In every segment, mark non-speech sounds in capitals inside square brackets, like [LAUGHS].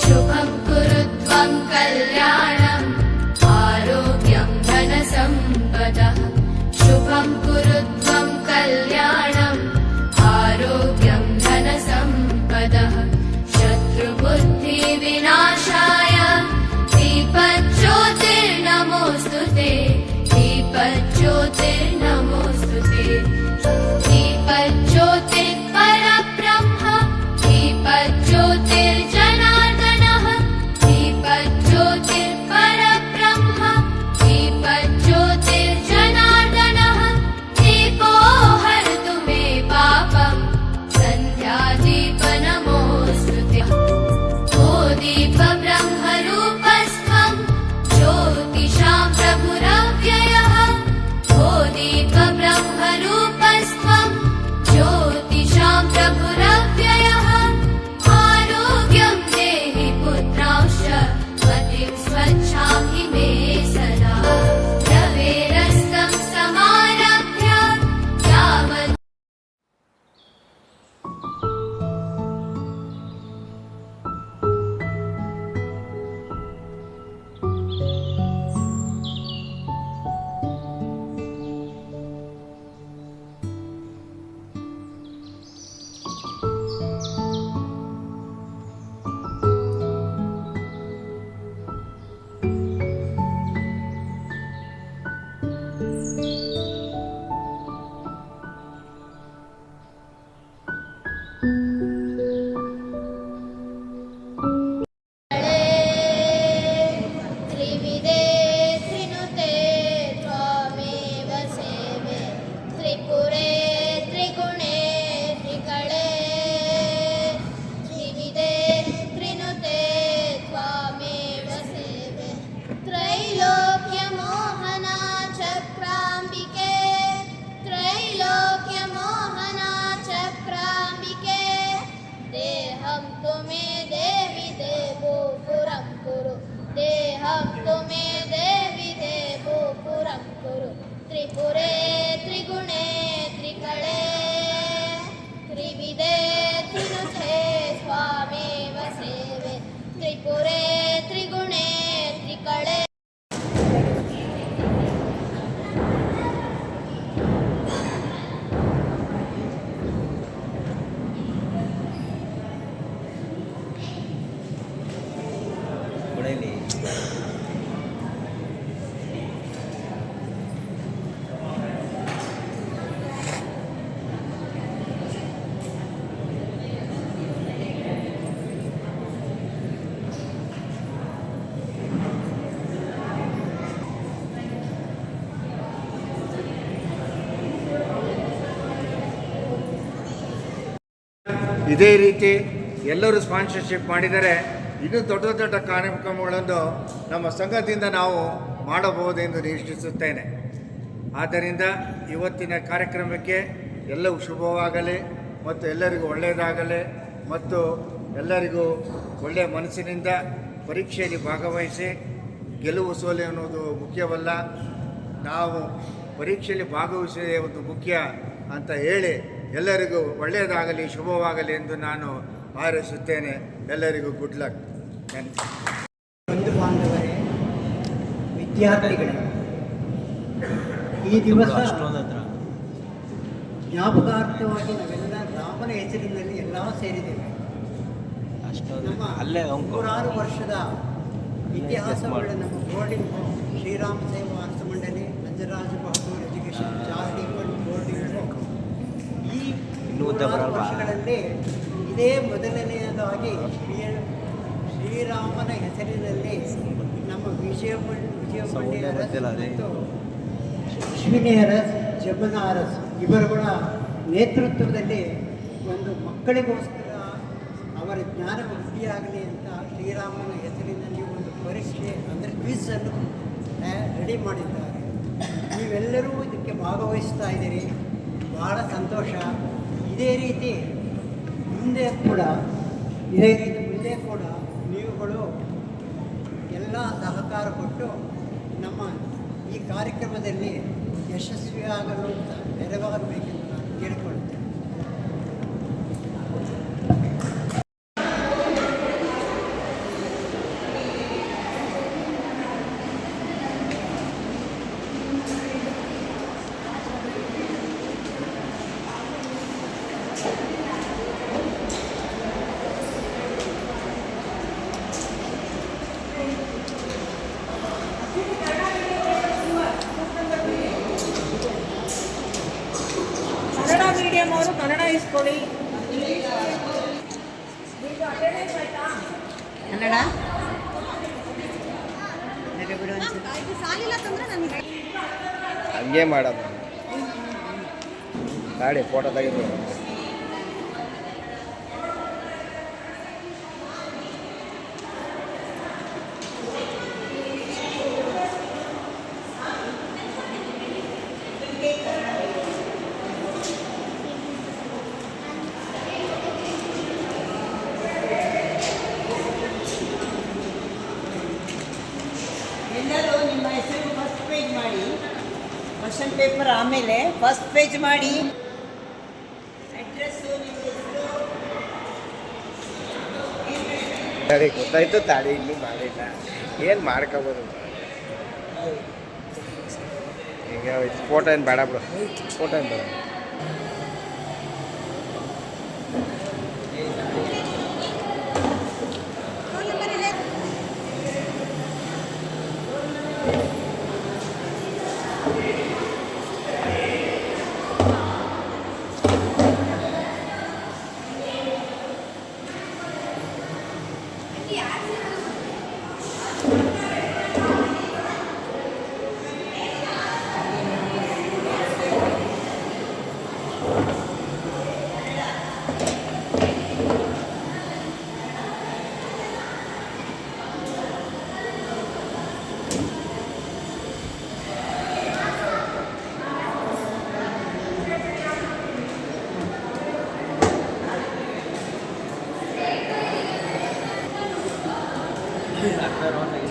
शुभं कुरुत्वं कल्याणम् आरोग्यं धनसम्पदः शुभं कुरुत्वं कल्याणम् आरोग्यं धनसम्पदः शत्रुबुद्धिविनाशाय दीपज्योतिर्नमोऽस्तु ते दीपज्योतिर्नमोऽस्तु ಇದೇ ರೀತಿ ಎಲ್ಲರೂ ಸ್ಪಾನ್ಸರ್ಶಿಪ್ ಮಾಡಿದರೆ ಇನ್ನೂ ದೊಡ್ಡ ದೊಡ್ಡ ಕಾರ್ಯಕ್ರಮಗಳನ್ನು ನಮ್ಮ ಸಂಘದಿಂದ ನಾವು ಮಾಡಬಹುದೆಂದು ನಿರೀಕ್ಷಿಸುತ್ತೇನೆ. ಆದ್ದರಿಂದ ಇವತ್ತಿನ ಕಾರ್ಯಕ್ರಮಕ್ಕೆ ಎಲ್ಲವೂ ಶುಭವಾಗಲಿ ಮತ್ತು ಎಲ್ಲರಿಗೂ ಒಳ್ಳೆಯದಾಗಲಿ ಮತ್ತು ಎಲ್ಲರಿಗೂ ಒಳ್ಳೆಯ ಮನಸ್ಸಿನಿಂದ ಪರೀಕ್ಷೆಯಲ್ಲಿ ಭಾಗವಹಿಸಿ ಗೆಲುವು ಸೋಲು ಅನ್ನೋದು ಮುಖ್ಯವಲ್ಲ. ನಾವು ಪರೀಕ್ಷೆಯಲ್ಲಿ ಭಾಗವಹಿಸೋದೇ ಒಂದು ಮುಖ್ಯ ಅಂತ ಹೇಳಿ ಎಲ್ಲರಿಗೂ ಒಳ್ಳೆಯದಾಗಲಿ ಶುಭವಾಗಲಿ ಎಂದು ನಾನು ಹಾರೈಸುತ್ತೇನೆ. ಎಲ್ಲರಿಗೂ ಗುಡ್ ಲಕ್ ಬಂಧು ಬಾಂಧವರೇ ವಿದ್ಯಾರ್ಥಿಗಳೇ ಈ ದಿವಸ ಜ್ಞಾಪಕಾರ್ಥವಾಗಿ ನಾವೆಲ್ಲ ರಾಮನ ಹೆಸರಿನಲ್ಲಿ ಎಲ್ಲ ಸೇರಿದ್ದೇವೆ. ನಮ್ಮ ಅಲ್ಲೇ ನೂರಾರು ವರ್ಷದ ಇತಿಹಾಸವುಳ್ಳ ನಮ್ಮ boarding Shrirama Seva Artha Mandali Nanjaraja Bahadur education charitable boarding home ಈ ಇನ್ನೂ ಉದ್ದ ವರ್ಷಗಳಲ್ಲಿ ಇದೇ ಮೊದಲನೆಯದಾಗಿ ಶ್ರೀ ಶ್ರೀರಾಮನ ಹೆಸರಿನಲ್ಲಿ ನಮ್ಮ ವಿಜಯ. ಮತ್ತು ಅಶ್ವಿನಿ ಅರಸ್ ಇವರು ಇವರುಗಳ ನೇತೃತ್ವದಲ್ಲಿ ಒಂದು ಮಕ್ಕಳಿಗೋಸ್ಕರ ಅವರ ಜ್ಞಾನ ವೃದ್ಧಿಯಾಗಲಿ ಅಂತ ಶ್ರೀರಾಮನ ಹೆಸರಿನಲ್ಲಿ ಒಂದು ಪರೀಕ್ಷೆ ಅಂದರೆ ಕ್ವಿಜ್ ಅನ್ನು ರೆಡಿ ಮಾಡಿದ್ದಾರೆ. ನೀವೆಲ್ಲರೂ ಇದಕ್ಕೆ ಭಾಗವಹಿಸ್ತಾ ಇದ್ದೀರಿ. ಭಾಳ ಸಂತೋಷ. ಇದೇ ರೀತಿ ಮುಂದೆ ಕೂಡ, ಇದೇ ರೀತಿ ಮುಂದೆ ಕೂಡ ನೀವುಗಳು ಎಲ್ಲ ಸಹಕಾರ ಕೊಟ್ಟು ನಮ್ಮ ಈ ಕಾರ್ಯಕ್ರಮದಲ್ಲಿ ಯಶಸ್ವಿಯಾಗಲು ನೆರವಾಗಬೇಕೆಂದು ನಾನು ಕನ್ನಡ ಮೀಡಿಯಂ ಅವರು ಕನ್ನಡ. ಹಂಗೆ ಮಾಡೋದು. ಗಾಡಿ ಫೋಟೋ ತೆಗೆದು ಎಲ್ಲರೂ ನಿಮ್ಮ ಹೆಸರು ಫಸ್ಟ್ ಪೇಜ್ ಮಾಡಿ ಕ್ವಶನ್ ಪೇಪರ್ ಆಮೇಲೆ ಫಸ್ಟ್ ಪೇಜ್ ಮಾಡಿ. ಗೊತ್ತಾಯ್ತು ತಾಳಿ ಇನ್ನೂ ಮಾಡಿಲ್ಲ. ಏನು ಮಾಡ್ಕೋಬೋದು? ಈಗ ಫೋಟೋ ಏನು ಬೇಡ ಬಿಡು. ಫೋಟೋ ಏನು ಬೇಡ. [LAUGHS] Sí,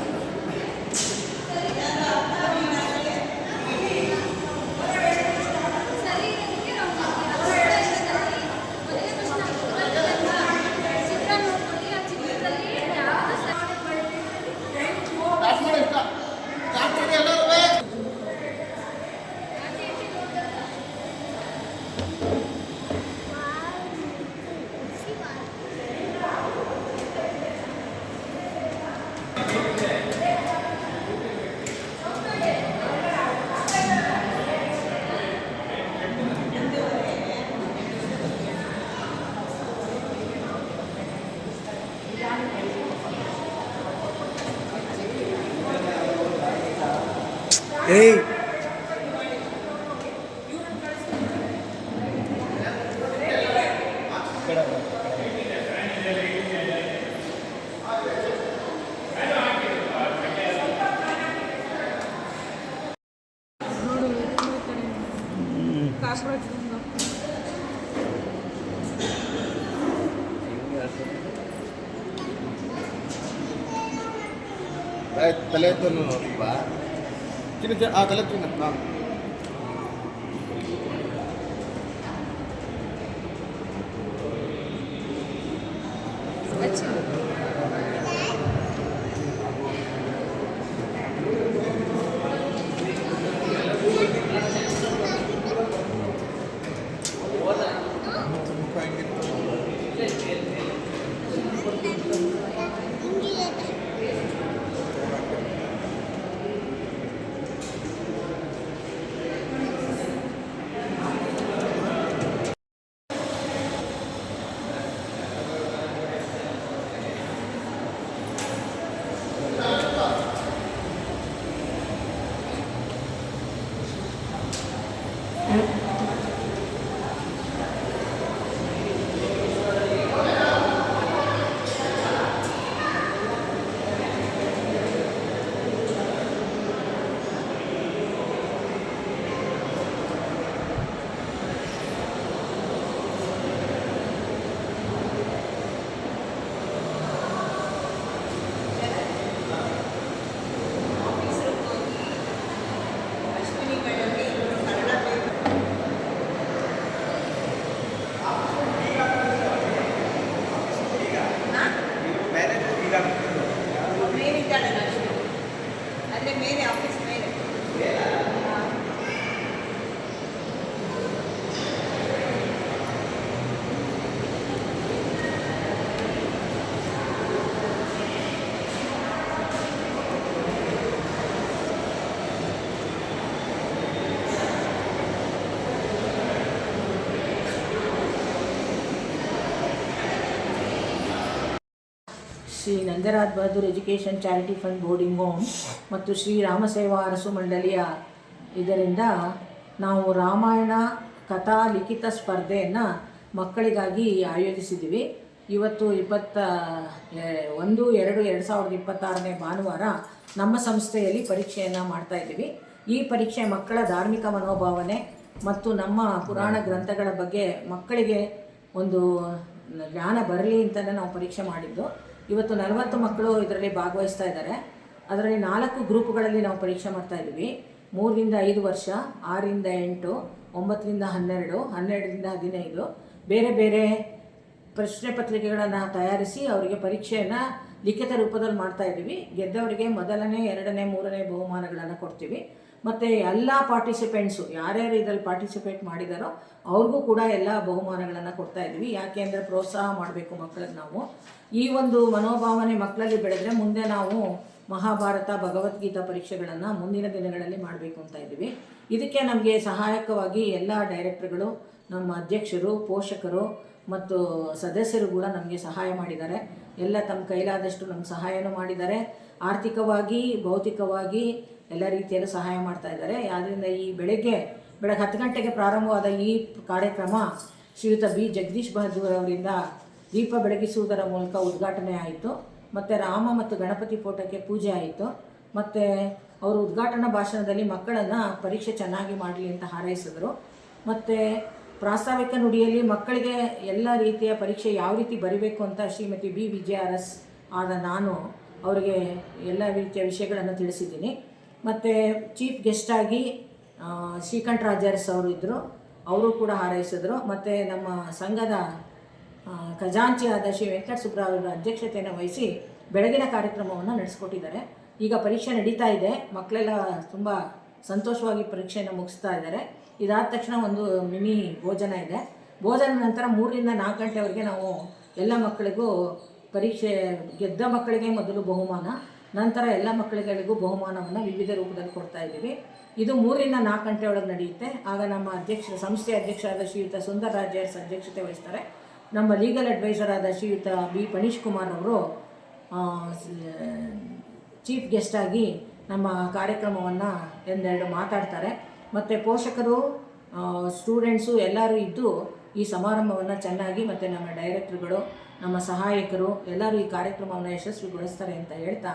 ಏಯ್. ತಲೆ ಎತ್ತು ನೋಡಿಪ್ಪ कितने देर हाँ Shri Nandaraj Bahadur education charity fund boarding home ಮತ್ತು ಶ್ರೀ ರಾಮಸೇವಾ ಅರಸು ಮಂಡಳಿಯ ಇದರಿಂದ ನಾವು ರಾಮಾಯಣ ಕಥಾ ಲಿಖಿತ ಸ್ಪರ್ಧೆಯನ್ನು ಮಕ್ಕಳಿಗಾಗಿ ಆಯೋಜಿಸಿದ್ದೀವಿ. ಇವತ್ತು ಇಪ್ಪತ್ತ ಒಂದು, ಎರಡು ಎರಡು ಸಾವಿರದ ಇಪ್ಪತ್ತಾರನೇ ಭಾನುವಾರ ನಮ್ಮ ಸಂಸ್ಥೆಯಲ್ಲಿ ಪರೀಕ್ಷೆಯನ್ನು ಮಾಡ್ತಾ ಇದ್ದೀವಿ. ಈ ಪರೀಕ್ಷೆ ಮಕ್ಕಳ ಧಾರ್ಮಿಕ ಮನೋಭಾವನೆ ಮತ್ತು ನಮ್ಮ ಪುರಾಣ ಗ್ರಂಥಗಳ ಬಗ್ಗೆ ಮಕ್ಕಳಿಗೆ ಒಂದು ಜ್ಞಾನ ಬರಲಿ ಅಂತಲೇ ನಾವು ಪರೀಕ್ಷೆ ಮಾಡಿದ್ದು. ಇವತ್ತು ನಲವತ್ತು ಮಕ್ಕಳು ಇದರಲ್ಲಿ ಭಾಗವಹಿಸ್ತಾ ಇದ್ದಾರೆ. ಅದರಲ್ಲಿ ನಾಲ್ಕು ಗ್ರೂಪ್ಗಳಲ್ಲಿ ನಾವು ಪರೀಕ್ಷೆ ಮಾಡ್ತಾ ಇದ್ದೀವಿ. ಮೂರರಿಂದ ಐದು ವರ್ಷ, ಆರರಿಂದ ಎಂಟು, ಒಂಬತ್ತರಿಂದ ಹನ್ನೆರಡು, ಹನ್ನೆರಡರಿಂದ ಹದಿನೈದು. ಬೇರೆ ಬೇರೆ ಪ್ರಶ್ನೆ ಪತ್ರಿಕೆಗಳನ್ನು ತಯಾರಿಸಿ ಅವರಿಗೆ ಪರೀಕ್ಷೆಯನ್ನು ಲಿಖಿತ ರೂಪದಲ್ಲಿ ಮಾಡ್ತಾ ಇದ್ದೀವಿ. ಗೆದ್ದವರಿಗೆ ಮೊದಲನೇ, ಎರಡನೇ, ಮೂರನೇ ಬಹುಮಾನಗಳನ್ನು ಕೊಡ್ತೀವಿ. ಮತ್ತು ಎಲ್ಲ ಪಾರ್ಟಿಸಿಪೆಂಟ್ಸು ಯಾರ್ಯಾರು ಇದರಲ್ಲಿ ಪಾರ್ಟಿಸಿಪೇಟ್ ಮಾಡಿದಾರೋ ಅವ್ರಿಗೂ ಕೂಡ ಎಲ್ಲ ಬಹುಮಾನಗಳನ್ನು ಕೊಡ್ತಾ ಇದ್ದೀವಿ ಯಾಕೆ ಅಂದರೆ ಪ್ರೋತ್ಸಾಹ ಮಾಡಬೇಕು ಮಕ್ಕಳಿಗೆ ನಾವು. ಈ ಒಂದು ಮನೋಭಾವನೆ ಮಕ್ಕಳಲ್ಲಿ ಬೆಳೆದ್ರೆ ಮುಂದೆ ನಾವು ಮಹಾಭಾರತ, ಭಗವದ್ಗೀತಾ ಪರೀಕ್ಷೆಗಳನ್ನು ಮುಂದಿನ ದಿನಗಳಲ್ಲಿ ಮಾಡಬೇಕು ಅಂತ ಇದ್ದೀವಿ. ಇದಕ್ಕೆ ನಮಗೆ ಸಹಾಯಕವಾಗಿ ಎಲ್ಲ ಡೈರೆಕ್ಟರ್ಗಳು ನಮ್ಮ ಅಧ್ಯಕ್ಷರು, ಪೋಷಕರು ಮತ್ತು ಸದಸ್ಯರು ಕೂಡ ನಮಗೆ ಸಹಾಯ ಮಾಡಿದ್ದಾರೆ. ಎಲ್ಲ ತಮ್ಮ ಕೈಲಾದಷ್ಟು ನಮ್ಗೆ ಸಹಾಯನೂ ಮಾಡಿದ್ದಾರೆ. ಆರ್ಥಿಕವಾಗಿ, ಭೌತಿಕವಾಗಿ ಎಲ್ಲ ರೀತಿಯಲ್ಲೂ ಸಹಾಯ ಮಾಡ್ತಾ ಇದ್ದಾರೆ. ಆದ್ದರಿಂದ ಈ ಬೆಳಗ್ಗೆ ಬೆಳಗ್ಗೆ ಹತ್ತು ಗಂಟೆಗೆ ಪ್ರಾರಂಭವಾದ ಈ ಕಾರ್ಯಕ್ರಮ ಶ್ರೀಯುತ ಬಿ. ಜಗದೀಶ್ ಬಹದ್ದೂರ್ ಅವರಿಂದ ದೀಪ ಬೆಳಗಿಸುವುದರ ಮೂಲಕ ಉದ್ಘಾಟನೆ ಆಯಿತು. ಮತ್ತು ರಾಮ ಮತ್ತು ಗಣಪತಿ ಫೋಟೋಕ್ಕೆ ಪೂಜೆ ಆಯಿತು. ಮತ್ತು ಅವರು ಉದ್ಘಾಟನಾ ಭಾಷಣದಲ್ಲಿ ಮಕ್ಕಳನ್ನು ಪರೀಕ್ಷೆ ಚೆನ್ನಾಗಿ ಮಾಡಲಿ ಅಂತ ಹಾರೈಸಿದ್ರು. ಮತ್ತು ಪ್ರಾಸ್ತಾವಿಕ ನುಡಿಯಲ್ಲಿ ಮಕ್ಕಳಿಗೆ ಎಲ್ಲ ರೀತಿಯ ಪರೀಕ್ಷೆ ಯಾವ ರೀತಿ ಬರಿಬೇಕು ಅಂತ ಶ್ರೀಮತಿ ಬಿ. ವಿಜಯ ಅರಸ್ ಆದ ನಾನು ಅವರಿಗೆ ಎಲ್ಲ ರೀತಿಯ ವಿಷಯಗಳನ್ನು ತಿಳಿಸಿದ್ದೀನಿ. ಮತ್ತು ಚೀಫ್ ಗೆಸ್ಟಾಗಿ ಶ್ರೀಕಂಠ ರಾಜರ್ಸ್ ಅವರು ಇದ್ದರು ಅವರು ಕೂಡ ಹಾರೈಸಿದ್ರು. ಮತ್ತು ನಮ್ಮ ಸಂಘದ ಖಜಾಂಚಿ ಖಜಾಂಚಿಯಾದ ಶ್ರೀ ವೆಂಕಟ ಸುಬ್ರಾವ್ ಅಧ್ಯಕ್ಷತೆಯನ್ನು ವಹಿಸಿ ಬೆಳಗಿನ ಕಾರ್ಯಕ್ರಮವನ್ನು ನಡೆಸ್ಕೊಟ್ಟಿದ್ದಾರೆ. ಈಗ ಪರೀಕ್ಷೆ ನಡೀತಾ ಇದೆ. ಮಕ್ಕಳೆಲ್ಲ ತುಂಬ ಸಂತೋಷವಾಗಿ ಪರೀಕ್ಷೆಯನ್ನು ಮುಗಿಸ್ತಾ ಇದ್ದಾರೆ. ಇದಾದ ತಕ್ಷಣ ಒಂದು ಮಿನಿ ಭೋಜನ ಇದೆ. ಭೋಜನ ನಂತರ ಮೂರರಿಂದ ನಾಲ್ಕು ಗಂಟೆವರೆಗೆ ನಾವು ಎಲ್ಲ ಮಕ್ಕಳಿಗೂ ಪರೀಕ್ಷೆ ಗೆದ್ದ ಮಕ್ಕಳಿಗೆ ಮೊದಲು ಬಹುಮಾನ. ನಂತರ ಎಲ್ಲ ಮಕ್ಕಳಿಗಳಿಗೂ ಬಹುಮಾನವನ್ನು ವಿವಿಧ ರೂಪದಲ್ಲಿ ಕೊಡ್ತಾ ಇದ್ದೀವಿ. ಇದು ಮೂರಿಂದ ನಾಲ್ಕು ಗಂಟೆ ಒಳಗೆ ನಡೆಯುತ್ತೆ. ಆಗ ನಮ್ಮ ಅಧ್ಯಕ್ಷ ಸಂಸ್ಥೆ ಅಧ್ಯಕ್ಷರಾದ ಶ್ರೀಯುತ ಸುಂದರ್ ರಾಜ್ಯ ಅಧ್ಯಕ್ಷತೆ ವಹಿಸ್ತಾರೆ. ನಮ್ಮ ಲೀಗಲ್ ಅಡ್ವೈಸರ್ ಆದ ಶ್ರೀಯುತ ಬಿ ಪನೀಶ್ ಕುಮಾರ್ ಅವರು ಚೀಫ್ ಗೆಸ್ಟಾಗಿ ನಮ್ಮ ಕಾರ್ಯಕ್ರಮವನ್ನು ಎಂದೆರಡು ಮಾತಾಡ್ತಾರೆ. ಮತ್ತು ಪೋಷಕರು ಸ್ಟೂಡೆಂಟ್ಸು ಎಲ್ಲರೂ ಇದ್ದು ಈ ಸಮಾರಂಭವನ್ನು ಚೆನ್ನಾಗಿ ಮತ್ತು ನಮ್ಮ ಡೈರೆಕ್ಟ್ರುಗಳು ನಮ್ಮ ಸಹಾಯಕರು ಎಲ್ಲರೂ ಈ ಕಾರ್ಯಕ್ರಮವನ್ನು ಯಶಸ್ವಿಗೊಳಿಸ್ತಾರೆ ಅಂತ ಹೇಳ್ತಾ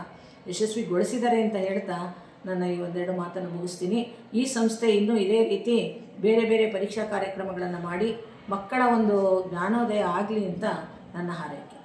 ಯಶಸ್ವಿಗೊಳಿಸಿದ್ದಾರೆ ಅಂತ ಹೇಳ್ತಾ ನನ್ನ ಈ ಒಂದೆರಡು ಮಾತನ್ನು ಮುಗಿಸ್ತೀನಿ. ಈ ಸಂಸ್ಥೆ ಇನ್ನೂ ಇದೇ ರೀತಿ ಬೇರೆ ಬೇರೆ ಪರೀಕ್ಷಾ ಕಾರ್ಯಕ್ರಮಗಳನ್ನು ಮಾಡಿ ಮಕ್ಕಳ ಒಂದು ಜ್ಞಾನೋದಯ ಆಗಲಿ ಅಂತ ನನ್ನ ಹಾರೈಕೆ.